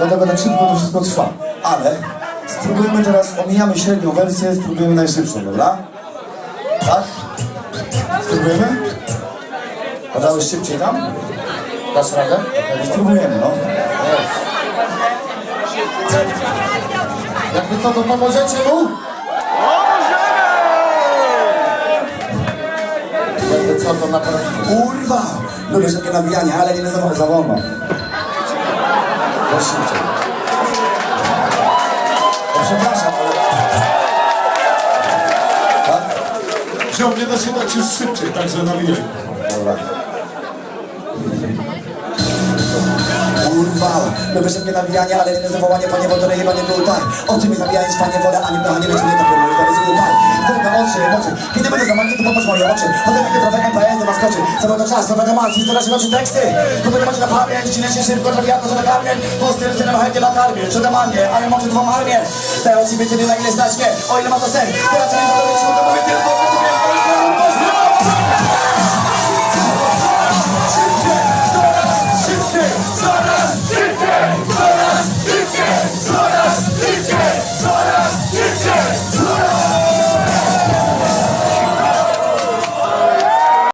Dlatego tak szybko to wszystko trwa. Ale spróbujmy teraz, omijamy średnią wersję, spróbujemy najszybszą, dobra? Tak? Spróbujemy? A dałeś szybciej tam? Dasz radę? Spróbujemy, no. Jakby co, to pomożecie mu? Jakby co, to naprawdę... Kurwa! Lubię takie nabijanie, ale nie za, za Nie da się dać już szybciej, także nawijaj. Dobra. Kurwa, lubię szybkie nabijanie, ale nie zawołanie, panie, bo to chyba nie był tak. Oczy mi zabijając, panie, wolę, pecha, nie będzie mnie to pierdolę, to jest tak. Tylko oczy, kiedy będę zamknięty, to popatrz moje oczy. Potem jakie trochę MPS do was skoczy. Cały to czas, nowe tematy, historia się noczy teksty. Będę macie na pamięć, cinę się szybko, trafi jak to na kamień. Posty, rysy na chętnie na karmie, na manie, ale mam tu dwoma armię. Te oczy by tyle, na ile znać mnie, o ile ma to sens. Teraz nie